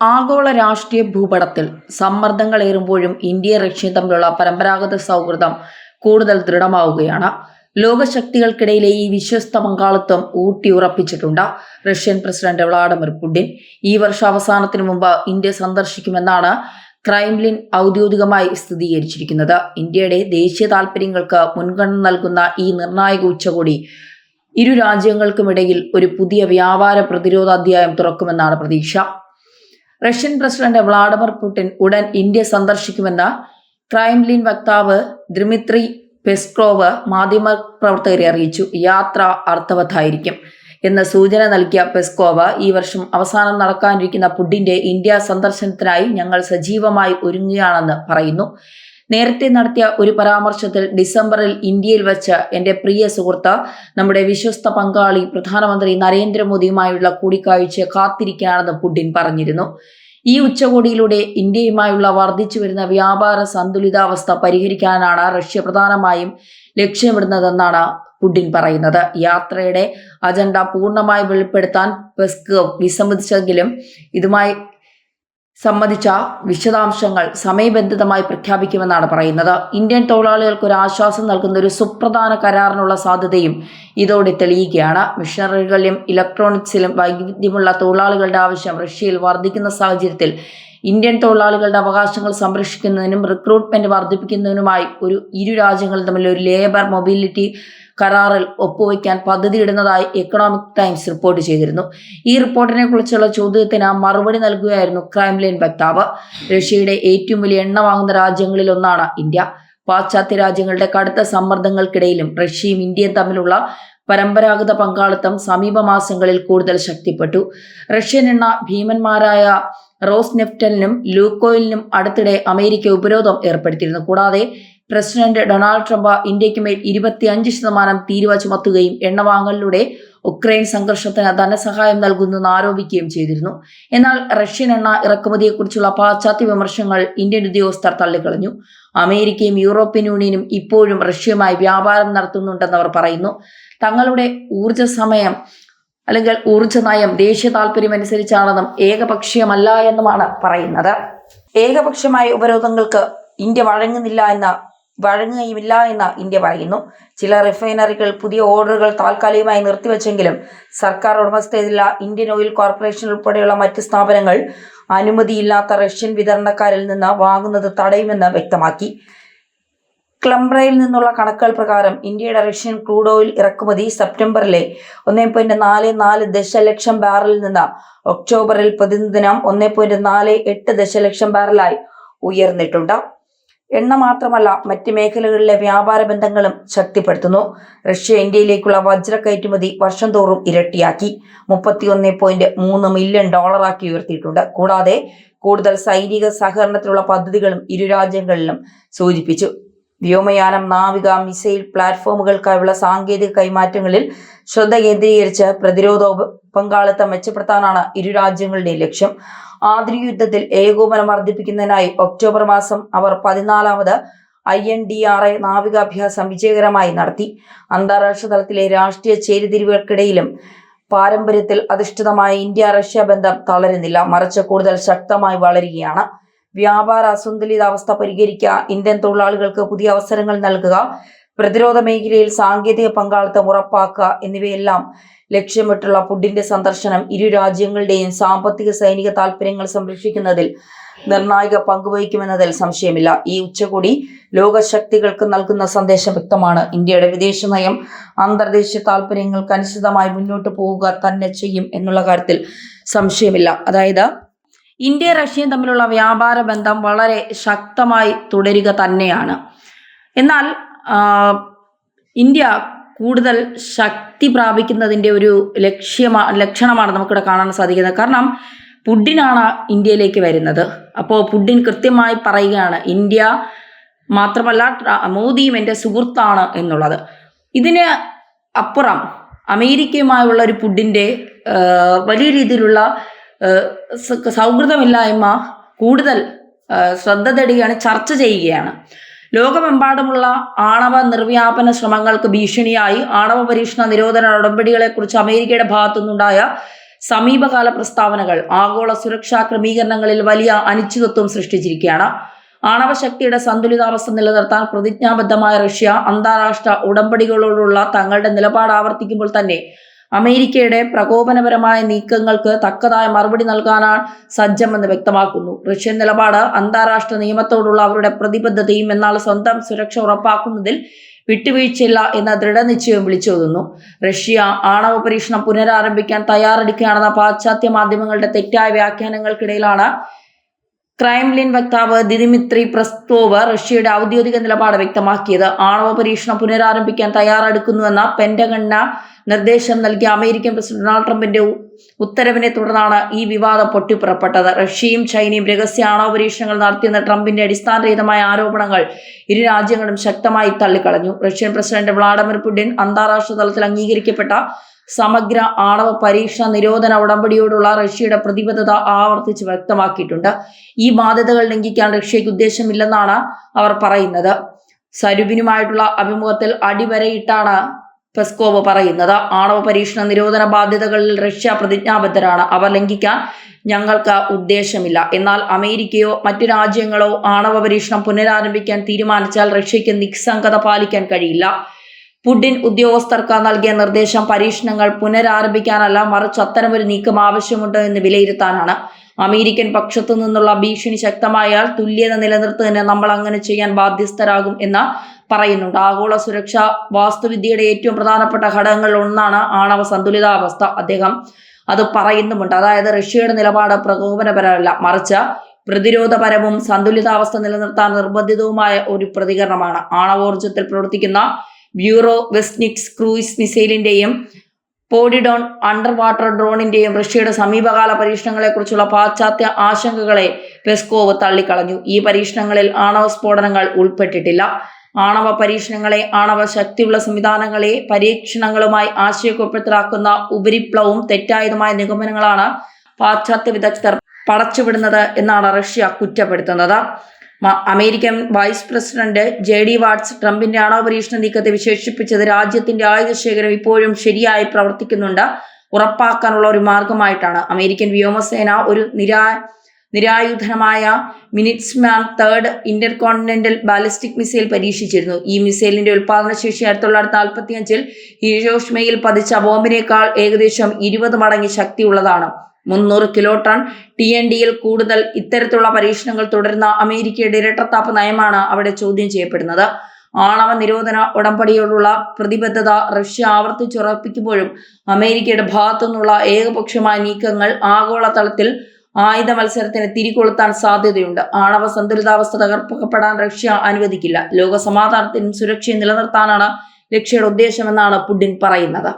ആഗോള രാഷ്ട്രീയ ഭൂപടത്തിൽ സമ്മർദ്ദങ്ങളേറുമ്പോഴും ഇന്ത്യയും റഷ്യയും തമ്മിലുള്ള പരമ്പരാഗത സൗഹൃദം കൂടുതൽ ദൃഢമാവുകയാണ്. ലോകശക്തികൾക്കിടയിലെ ഈ വിശ്വസ്ത പങ്കാളിത്തം ഊട്ടിയുറപ്പിച്ചിട്ടുണ്ട് റഷ്യൻ പ്രസിഡന്റ് വ്ളാഡിമിർ പുടിൻ. ഈ വർഷ അവസാനത്തിന് മുമ്പ് ഇന്ത്യ സന്ദർശിക്കുമെന്നാണ് ക്രൈംലിൻ ഔദ്യോഗികമായി സ്ഥിരീകരിച്ചിരിക്കുന്നത്. ഇന്ത്യയുടെ ദേശീയ താൽപ്പര്യങ്ങൾക്ക് മുൻഗണന നൽകുന്ന ഈ നിർണായക ഉച്ചകോടി ഇരു രാജ്യങ്ങൾക്കുമിടയിൽ ഒരു പുതിയ വ്യാപാര പ്രതിരോധ അധ്യായം തുറക്കുമെന്നാണ് പ്രതീക്ഷ. റഷ്യൻ പ്രസിഡന്റ് വ്ളാഡിമിർ പുടിൻ ഉടൻ ഇന്ത്യ സന്ദർശിക്കുമെന്ന് ക്രൈംലിൻ വക്താവ് ദ്രിമിത്രി പെസ്ക്രോവ് മാധ്യമ പ്രവർത്തകരെ അറിയിച്ചു. യാത്ര അർത്ഥവത്തായിരിക്കും എന്ന സൂചന നൽകിയ പെസ്കോവ ഈ വർഷം അവസാനം നടക്കാനിരിക്കുന്ന പുടിന്റെ ഇന്ത്യ സന്ദർശനത്തിനായി ഞങ്ങൾ സജീവമായി ഒരുങ്ങുകയാണെന്ന് പറയുന്നു. നേരത്തെ നടത്തിയ ഒരു പരാമർശത്തിൽ ഡിസംബറിൽ ഇന്ത്യയിൽ വെച്ച് എന്റെ പ്രിയ സുഹൃത്ത് നമ്മുടെ വിശ്വസ്ത പങ്കാളി പ്രധാനമന്ത്രി നരേന്ദ്രമോദിയുമായുള്ള കൂടിക്കാഴ്ച കാത്തിരിക്കുകയാണെന്ന് പുടിൻ പറഞ്ഞിരുന്നു. ഈ ഉച്ചകോടിയിലൂടെ ഇന്ത്യയുമായുള്ള വർദ്ധിച്ചു വരുന്ന വ്യാപാര സന്തുലിതാവസ്ഥ പരിഹരിക്കാനാണ് റഷ്യ പ്രധാനമായും ലക്ഷ്യമിടുന്നതെന്നാണ് പുടിൻ പറയുന്നത്. യാത്രയുടെ അജണ്ട പൂർണമായി വെളിപ്പെടുത്താൻ പെസ്കോവ് വിസമ്മതിച്ചെങ്കിലും ഇതുമായി സംബന്ധിച്ച വിശദാംശങ്ങൾ സമയബന്ധിതമായി പ്രഖ്യാപിക്കുമെന്നാണ് പറയുന്നത്. ഇന്ത്യൻ തൊഴിലാളികൾക്ക് ഒരു ആശ്വാസം നൽകുന്ന ഒരു സുപ്രധാന കരാറിനുള്ള സാധ്യതയും ഇതോടെ തെളിയുകയാണ്. മിഷനറികളിലും ഇലക്ട്രോണിക്സിലും വൈവിധ്യമുള്ള തൊഴിലാളികളുടെ ആവശ്യം റഷ്യയിൽ വർദ്ധിക്കുന്ന സാഹചര്യത്തിൽ ഇന്ത്യൻ തൊഴിലാളികളുടെ അവകാശങ്ങൾ സംരക്ഷിക്കുന്നതിനും റിക്രൂട്ട്മെന്റ് വർദ്ധിപ്പിക്കുന്നതിനുമായി ഒരു ഇരു രാജ്യങ്ങളും തമ്മിൽ ഒരു ലേബർ മൊബിലിറ്റി കരാറിൽ ഒപ്പുവയ്ക്കാൻ പദ്ധതിയിടുന്നതായി എക്കണോമിക് ടൈംസ് റിപ്പോർട്ട് ചെയ്തിരുന്നു. ഈ റിപ്പോർട്ടിനെ കുറിച്ചുള്ള ചോദ്യത്തിന് മറുപടി നൽകുകയായിരുന്നു ക്രൈംലൈൻ വക്താവ്. റഷ്യയുടെ ഏറ്റവും വലിയ എണ്ണ വാങ്ങുന്ന രാജ്യങ്ങളിൽ ഒന്നാണ് ഇന്ത്യ. പാശ്ചാത്യ രാജ്യങ്ങളുടെ കടുത്ത സമ്മർദ്ദങ്ങൾക്കിടയിലും റഷ്യയും ഇന്ത്യയും തമ്മിലുള്ള പരമ്പരാഗത പങ്കാളിത്തം സമീപ മാസങ്ങളിൽ കൂടുതൽ ശക്തിപ്പെട്ടു. റഷ്യൻ എണ്ണ ഭീമന്മാരായ റോസ് നെഫ്റ്റലിനും ലൂക്കോയിലിനും അടുത്തിടെ അമേരിക്ക ഉപരോധം ഏർപ്പെടുത്തിയിരുന്നു. കൂടാതെ പ്രസിഡന്റ് ഡൊണാൾഡ് ട്രംപ് ഇന്ത്യക്കുമേൽ ഇരുപത്തിയഞ്ച് ശതമാനം തീരുവ ചുമത്തുകയും എണ്ണ വാങ്ങലിലൂടെ ഉക്രൈൻ സംഘർഷത്തിന് ധനസഹായം നൽകുന്നെന്ന് ആരോപിക്കുകയും ചെയ്തിരുന്നു. എന്നാൽ റഷ്യൻ എണ്ണ ഇറക്കുമതിയെക്കുറിച്ചുള്ള പാശ്ചാത്യ വിമർശങ്ങൾ ഇന്ത്യൻ ഉദ്യോഗസ്ഥർ തള്ളിക്കളഞ്ഞു. അമേരിക്കയും യൂറോപ്യൻ യൂണിയനും ഇപ്പോഴും റഷ്യയുമായി വ്യാപാരം നടത്തുന്നുണ്ടെന്ന് അവർ പറയുന്നു. തങ്ങളുടെ ഊർജ സമയം അല്ലെങ്കിൽ ഊർജ നയം ദേശീയ താല്പര്യം അനുസരിച്ചാണെന്നും ഏകപക്ഷീയമല്ല എന്നുമാണ് പറയുന്നത്. ഏകപക്ഷീയമായ ഉപരോധങ്ങൾക്ക് ഇന്ത്യ വഴങ്ങുന്നില്ല എന്ന വഴങ്ങുകയുമില്ല എന്ന് ഇന്ത്യ പറയുന്നു. ചില റിഫൈനറികൾ പുതിയ ഓർഡറുകൾ താൽക്കാലികമായി നിർത്തിവെച്ചെങ്കിലും സർക്കാർ ഉടമസ്ഥതയിലുള്ള ഇന്ത്യൻ ഓയിൽ കോർപ്പറേഷൻ ഉൾപ്പെടെയുള്ള മറ്റ് സ്ഥാപനങ്ങൾ അനുമതിയില്ലാത്ത റഷ്യൻ വിതരണക്കാരിൽ നിന്ന് വാങ്ങുന്നത് തടയുമെന്ന് വ്യക്തമാക്കി. ക്ലംബ്രയിൽ നിന്നുള്ള കണക്കുകൾ പ്രകാരം ഇന്ത്യയുടെ റഷ്യൻ ക്രൂഡ് ഓയിൽ ഇറക്കുമതി സെപ്റ്റംബറിലെ ഒന്നേ പോയിന്റ് നാല് നാല് ദശലക്ഷം ബാരലിൽ നിന്ന്. ഒക്ടോബറിൽ പ്രതിദിനം ഒന്നേ പോയിന്റ് നാല് എട്ട് ദശലക്ഷം ബാരലായി ഉയർന്നിട്ടുണ്ട്. എണ്ണ മാത്രമല്ല മറ്റ് മേഖലകളിലെ വ്യാപാര ബന്ധങ്ങളും ശക്തിപ്പെടുത്തുന്നു. റഷ്യ ഇന്ത്യയിലേക്കുള്ള വജ്ര കയറ്റുമതി വർഷം തോറും ഇരട്ടിയാക്കി. മുപ്പത്തിയൊന്ന് പോയിന്റ് മൂന്ന് മില്യൺ ഡോളറാക്കി ഉയർത്തിയിട്ടുണ്ട്. കൂടാതെ കൂടുതൽ സൈനിക സഹകരണത്തിലുള്ള പദ്ധതികളും ഇരു രാജ്യങ്ങളിലും സൂചിപ്പിച്ചു. വ്യോമയാനം നാവിക മിസൈൽ പ്ലാറ്റ്ഫോമുകൾക്കായുള്ള സാങ്കേതിക കൈമാറ്റങ്ങളിൽ ശ്രദ്ധ കേന്ദ്രീകരിച്ച് പ്രതിരോധ പങ്കാളിത്തം മെച്ചപ്പെടുത്താനാണ് ഇരു രാജ്യങ്ങളുടെയും ലക്ഷ്യം. ആധുനിക യുദ്ധത്തിൽ ഏകോപനം വർദ്ധിപ്പിക്കുന്നതിനായി ഒക്ടോബർ മാസം അവർ പതിനാലാമത് I N D R A നാവികാഭ്യാസം വിജയകരമായി നടത്തി. അന്താരാഷ്ട്ര തലത്തിലെ രാഷ്ട്രീയ ചേരിതിരിവുകൾക്കിടയിലും പാരമ്പര്യത്തിൽ അധിഷ്ഠിതമായ ഇന്ത്യ റഷ്യ ബന്ധം തളരുന്നില്ല. മറിച്ച് കൂടുതൽ ശക്തമായി വളരുകയാണ്. വ്യാപാര അസന്തുലിതാവസ്ഥ പരിഹരിക്കുക ഇന്ത്യൻ തൊഴിലാളികൾക്ക് പുതിയ അവസരങ്ങൾ നൽകുക പ്രതിരോധ മേഖലയിൽ സാങ്കേതിക പങ്കാളിത്തം ഉറപ്പാക്കുക എന്നിവയെല്ലാം ലക്ഷ്യമിട്ടുള്ള പുടിന്റെ സന്ദർശനം ഇരു രാജ്യങ്ങളുടെയും സാമ്പത്തിക സൈനിക താൽപ്പര്യങ്ങൾ സംരക്ഷിക്കുന്നതിൽ നിർണായക പങ്കുവഹിക്കുമെന്നതിൽ സംശയമില്ല. ഈ ഉച്ചകോടി ലോകശക്തികൾക്ക് നൽകുന്ന സന്ദേശം വ്യക്തമാണ്. ഇന്ത്യയുടെ വിദേശ നയം അന്തർദേശീയ താൽപ്പര്യങ്ങൾക്ക് അനുസൃതമായി മുന്നോട്ട് പോവുക തന്നെ ചെയ്യും എന്നുള്ള കാര്യത്തിൽ സംശയമില്ല. അതായത് ഇന്ത്യ റഷ്യയും തമ്മിലുള്ള വ്യാപാര ബന്ധം വളരെ ശക്തമായി തുടരുക തന്നെയാണ്. എന്നാൽ ഇന്ത്യ കൂടുതൽ ശക്തി പ്രാപിക്കുന്നതിന്റെ ഒരു ലക്ഷ്യമാ ലക്ഷണമാണ് നമുക്കിവിടെ കാണാൻ സാധിക്കുന്നത്. കാരണം പുടിനാണ് ഇന്ത്യയിലേക്ക് വരുന്നത്. അപ്പോൾ പുടിൻ കൃത്യമായി പറയുകയാണ് ഇന്ത്യ മാത്രമല്ല മോദിയും എന്റെ സുഹൃത്താണ് എന്നുള്ളത്. ഇതിന് അപ്പുറം അമേരിക്കയുമായുള്ള ഒരു പുടിന്റെ വലിയ രീതിയിലുള്ള സൗഹൃദമില്ലായ്മ കൂടുതൽ ശ്രദ്ധ തേടുകയാണ് ചർച്ച ചെയ്യുകയാണ്. ലോകമെമ്പാടുമുള്ള ആണവ നിർവ്യാപന ശ്രമങ്ങൾക്ക് ഭീഷണിയായി ആണവ പരീക്ഷണ നിരോധന നടപടികളെക്കുറിച്ച് അമേരിക്കയുടെ ഭാഗത്തുനിന്നുണ്ടായ സമീപകാല പ്രസ്താവനകൾ ആഗോള സുരക്ഷാ ക്രമീകരണങ്ങളിൽ വലിയ അനിശ്ചിതത്വം സൃഷ്ടിച്ചിരിക്കുകയാണ്. ആണവ ശക്തിയുടെ സന്തുലിതാവസ്ഥ നിലനിർത്താൻ പ്രതിജ്ഞാബദ്ധമായ റഷ്യ അന്താരാഷ്ട്ര ഉടമ്പടികളോടുള്ള തങ്ങളുടെ നിലപാട് ആവർത്തിക്കുമ്പോൾ തന്നെ അമേരിക്കയുടെ പ്രകോപനപരമായ നീക്കങ്ങൾക്ക് തക്കതായ മറുപടി നൽകാനാണ് സജ്ജമെന്ന് വ്യക്തമാക്കുന്നു. റഷ്യൻ നിലപാട് അന്താരാഷ്ട്ര നിയമത്തോടുള്ള അവരുടെ പ്രതിബദ്ധതയും എന്നാൽ സ്വന്തം സുരക്ഷ ഉറപ്പാക്കുന്നതിൽ വിട്ടുവീഴ്ചയില്ല എന്ന ദൃഢനിശ്ചയം വിളിച്ചോതുന്നു റഷ്യ ആണവ പരീക്ഷണം പുനരാരംഭിക്കാൻ തയ്യാറെടുക്കുകയാണെന്ന പാശ്ചാത്യ മാധ്യമങ്ങളുടെ തെറ്റായ വ്യാഖ്യാനങ്ങൾക്കിടയിലാണ് ക്രൈംലിൻ വക്താവ് ദിദിമിത്രി പ്രസ്തോവ് റഷ്യയുടെ ഔദ്യോഗിക നിലപാട് വ്യക്തമാക്കിയത്. ആണവ പരീക്ഷണം പുനരാരംഭിക്കാൻ തയ്യാറെടുക്കുന്നുവെന്ന പെന്റഗണിന് നിർദ്ദേശം നൽകിയ അമേരിക്കൻ പ്രസിഡന്റ് ഡൊണാൾഡ് ട്രംപിന്റെ ഉത്തരവിനെ തുടർന്നാണ് ഈ വിവാദം പൊട്ടിപ്പുറപ്പെട്ടത്. റഷ്യയും ചൈനയും രഹസ്യ ആണവ പരീക്ഷണങ്ങൾ നടത്തിയെന്ന ട്രംപിന്റെ അടിസ്ഥാനരഹിതമായ ആരോപണങ്ങൾ ഇരു രാജ്യങ്ങളും ശക്തമായി തള്ളിക്കളഞ്ഞു. റഷ്യൻ പ്രസിഡന്റ് വ്ളാഡിമിർ പുടിൻ അന്താരാഷ്ട്ര തലത്തിൽ അംഗീകരിക്കപ്പെട്ട സമഗ്ര ആണവ പരീക്ഷണ നിരോധന ഉടമ്പടിയോടുള്ള റഷ്യയുടെ പ്രതിബദ്ധത ആവർത്തിച്ച് വ്യക്തമാക്കിയിട്ടുണ്ട്. ഈ ബാധ്യതകൾ ലംഘിക്കാൻ റഷ്യയ്ക്ക് ഉദ്ദേശമില്ലെന്നാണ് അവർ പറയുന്നത്. സരുബിനുമായിട്ടുള്ള അഭിമുഖത്തിൽ അടിവരയിട്ടാണ് പെസ്കോവ് പറയുന്നത്. ആണവ പരീക്ഷണ നിരോധന ബാധ്യതകളിൽ റഷ്യ പ്രതിജ്ഞാബദ്ധരാണ്. അവ ലംഘിക്കാൻ ഞങ്ങൾക്ക് ഉദ്ദേശമില്ല. എന്നാൽ അമേരിക്കയോ മറ്റു രാജ്യങ്ങളോ ആണവ പരീക്ഷണം പുനരാരംഭിക്കാൻ തീരുമാനിച്ചാൽ റഷ്യയ്ക്ക് നിസ്സംഗത പാലിക്കാൻ കഴിയില്ല. പുടിൻ ഉദ്യോഗസ്ഥർക്ക് നൽകിയ നിർദ്ദേശം പരീക്ഷണങ്ങൾ പുനരാരംഭിക്കാനല്ല മറിച്ച് അത്തരമൊരു നീക്കം ആവശ്യമുണ്ടോ എന്ന് വിലയിരുത്താനാണ്. അമേരിക്കൻ പക്ഷത്തു നിന്നുള്ള ഭീഷണി ശക്തമായാൽ തുല്യത നിലനിർത്തുന്നതിന് നമ്മൾ അങ്ങനെ ചെയ്യാൻ ബാധ്യസ്ഥരാകും എന്ന് പറയുന്നുണ്ട്. ആഗോള സുരക്ഷ വാസ്തുവിദ്യയുടെ ഏറ്റവും പ്രധാനപ്പെട്ട ഘടകങ്ങളിൽ ഒന്നാണ് ആണവ സന്തുലിതാവസ്ഥ. അദ്ദേഹം അത് പറയുന്നുമുണ്ട്. അതായത് റഷ്യയുടെ നിലപാട് പ്രകോപനപരമല്ല മറിച്ച് പ്രതിരോധപരവും സന്തുലിതാവസ്ഥ നിലനിർത്താൻ നിർബന്ധിതവുമായ ഒരു പ്രതികരണമാണ്. ആണവോർജത്തിൽ പ്രവർത്തിക്കുന്ന ബ്യൂറോ വെസ്നിക്സ് ക്രൂയിസ് മിസൈലിന്റെയും പോഡിഡോൺ അണ്ടർ വാട്ടർ ഡ്രോണിന്റെയും റഷ്യയുടെ സമീപകാല പരീക്ഷണങ്ങളെക്കുറിച്ചുള്ള പാശ്ചാത്യ ആശങ്കകളെ പെസ്കോവ് തള്ളിക്കളഞ്ഞു. ഈ പരീക്ഷണങ്ങളിൽ ആണവ സ്ഫോടനങ്ങൾ ഉൾപ്പെട്ടിട്ടില്ല. ആണവ പരീക്ഷണങ്ങളെ ആണവ ശക്തിയുള്ള സംവിധാനങ്ങളെ പരീക്ഷണങ്ങളുമായി ആശയക്കുഴപ്പത്തിലാക്കുന്ന ഉപരിപ്ലവും തെറ്റായതുമായ നിഗമനങ്ങളാണ് പാശ്ചാത്യ വിദഗ്ധർ പടച്ചുവിടുന്നത് എന്നാണ് റഷ്യ കുറ്റപ്പെടുത്തുന്നത്. American vice president J D Vance ട്രംപിന്റെ ആണവ പരീക്ഷണ നീക്കത്തെ വിശേഷിപ്പിച്ചത് രാജ്യത്തിന്റെ ആയുധ ശേഖരം ഇപ്പോഴും ശരിയായി പ്രവർത്തിക്കുന്നുണ്ട്. ഉറപ്പാക്കാനുള്ള ഒരു മാർഗമായിട്ടാണ്. അമേരിക്കൻ വ്യോമസേന ഒരു നിരാ നിരായുധനമായ Minuteman third intercontinental ballistic missile പരീക്ഷിച്ചിരുന്നു. ഈ മിസൈലിന്റെ ഉൽപാദനശേഷി ആയിരത്തി തൊള്ളായിരത്തി നാൽപ്പത്തി അഞ്ചിൽ ഹിരോഷ്മയിൽ പതിച്ച ബോംബിനേക്കാൾ ഏകദേശം ഇരുപത് മടങ്ങ് ശക്തിയുള്ളതാണ്. മുന്നൂറ് കിലോ ടൺ ടി എൻ ഡിയിൽ കൂടുതൽ ഇത്തരത്തിലുള്ള പരീക്ഷണങ്ങൾ തുടരുന്ന അമേരിക്കയുടെ ഇരട്ടത്താപ്പ് നയമാണ് അവിടെ ചോദ്യം ചെയ്യപ്പെടുന്നത്. ആണവ നിരോധന ഉടമ്പടിയോടുള്ള പ്രതിബദ്ധത റഷ്യ ആവർത്തിച്ചുറപ്പിക്കുമ്പോഴും അമേരിക്കയുടെ ഭാഗത്തു നിന്നുള്ള ഏകപക്ഷമായ നീക്കങ്ങൾ ആഗോളതലത്തിൽ ആയുധ മത്സരത്തിന് തിരികൊളുത്താൻ സാധ്യതയുണ്ട്. ആണവ സന്തുലിതാവസ്ഥ തകർക്കപ്പെടാൻ റഷ്യ അനുവദിക്കില്ല. ലോക സമാധാനത്തിനും സുരക്ഷയും നിലനിർത്താനാണ് ലക്ഷ്യയുടെ ഉദ്ദേശമെന്നാണ് പുടിൻ പറയുന്നത്.